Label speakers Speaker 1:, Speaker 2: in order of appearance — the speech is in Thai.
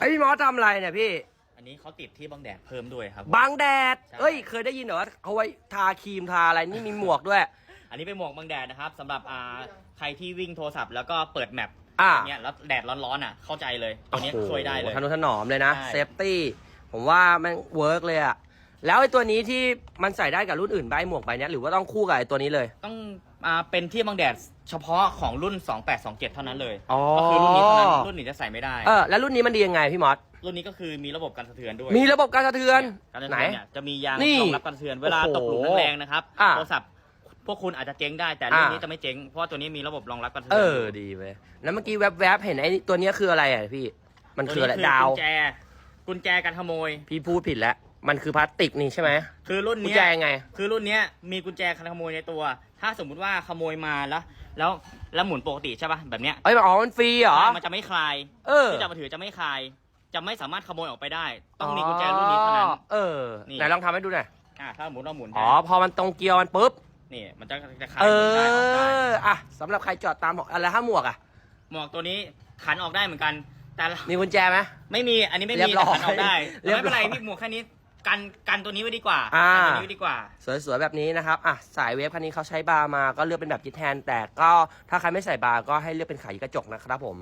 Speaker 1: ไอพี่มอสทำอะไรเนี่ยพี่
Speaker 2: อันนี้เขาติดที่บังแดดเพิ่มด้วยครับ
Speaker 1: บังแดด
Speaker 2: ใช่
Speaker 1: เอ้ย เคยได้ยินเหรอว่าเขาไว้ทาครีมทาอะไรนี่มีหมวกด้วย
Speaker 2: อันนี้เป็นหมวกบังแดดนะครับสำหรับอ่าใครที่วิ่งโทรศัพท์แล้วก็เปิดแมป
Speaker 1: อ่า
Speaker 2: เนี้ยแล้วแดดร้อนๆอะ เข้าใจเลยตัวเนี้ยช่วยได้เลย
Speaker 1: ทนุถนอมเลยนะ
Speaker 2: ใช่
Speaker 1: เซฟตี้ ผมว่ามันเวิร์กเลยอะ แล้วไอ้ตัวนี้ที่มันใส่ได้กับรุ่นอื่นใบหมวกใบเนี้ยหรือว่าต้องคู่กับไอ้ตัวนี้เลย
Speaker 2: ต้องอ่าเป็นที่บังแดดเฉพาะของรุ่น 2827 เท่านั้นเลย
Speaker 1: อ๋อ
Speaker 2: ก็คือรุ่นนี้เท่านั้นรุ่นอื่นจะใส่ไม่ได้
Speaker 1: เออแล้วรุ่นนี้มันดียังไงพี่มอส
Speaker 2: รุ่นนี้ก็คือมีระบบการสะเทือนด้วย
Speaker 1: มีระบบการสะเทือน
Speaker 2: การสะ
Speaker 1: ไหน
Speaker 2: เทือนเนี่ยจะมียาง
Speaker 1: นี่
Speaker 2: รองรับการสะเทือนเวลา
Speaker 1: โอ้โห
Speaker 2: ตกหลุมแรงๆนะครับ
Speaker 1: อะ
Speaker 2: โทรศัพท์พวกคุณอาจจะเจ๊งได้แต่รุ่นนี้
Speaker 1: อะ
Speaker 2: จะไม่เจ๊งเพราะว่าตัวนี้มีระบบรองรับการสะ
Speaker 1: เอ
Speaker 2: เทือน
Speaker 1: อ
Speaker 2: ยู่
Speaker 1: ดีเว้ยแล้วเมื่อกี้แวบๆเห็นไอ้ตัวเนี้ยคืออะไรอะพี่ มันคืออะไร
Speaker 2: ตัว
Speaker 1: ดาว
Speaker 2: กุญแจกุญแจการขโมย
Speaker 1: พี่พูดผิดแล้ว มันคือพลาสติกนี่ใช่ไหม
Speaker 2: คือรุ่น
Speaker 1: กุญ
Speaker 2: เนี้
Speaker 1: แจ
Speaker 2: ย
Speaker 1: ยังไง
Speaker 2: คือรุ่นเนี้ยมีกุญแจการขโมยในตัว ถ้าสมมุติว่าขโมยมาแล้ว แล้วแล้วหมุนปกติใช่ป่ะแบบเนี้ย
Speaker 1: เอ้ยอ๋อมันฟรีเหรอ
Speaker 2: มันจะไม่คลาย
Speaker 1: เออ
Speaker 2: ที่จะมาถือจะไม่คลาย จะไม่สามารถขโมยออกไปได้ ต้องมีกุญแจรุ่นนี้เท่านั้น
Speaker 1: เออ
Speaker 2: นี่
Speaker 1: ไหนลองทำให้ดูหน่อย
Speaker 2: อ่าถ้าหมุนเราหมุน
Speaker 1: อ๋อ พอมันตรงเกียร์มันปุ๊บ
Speaker 2: นี่มันจะจะคลาย
Speaker 1: เอ
Speaker 2: หมุนได้ออกได้
Speaker 1: อ อะสำหรับใครจอดตามหมวกอะไรถ้าหมวกอะ
Speaker 2: หมวกตัวนี้ขันออกได้เหมือนกัน แต่ละ
Speaker 1: มีกุญแจไหม
Speaker 2: ไม่มีอันนี้ไม่
Speaker 1: เรี
Speaker 2: มี
Speaker 1: ยบร้
Speaker 2: แต่
Speaker 1: อย
Speaker 2: ขันออกได้
Speaker 1: เรียบร้อย
Speaker 2: ไม่เป็นไรพี่หมวกแค่นี้ กันกันตัวนี้ไว้ดีกว่า
Speaker 1: อ่า
Speaker 2: กันตัวนี้ไว้ดีกว่า
Speaker 1: สวยๆแบบนี้นะครับอะสายเวฟคันนี้เขาใช้บาร์มาก็เลือกเป็นแบบจิตแทน แต่ก็ถ้าใครไม่ใส่บาร์ก็ให้เลือกเป็นขายกระจกนะครับผม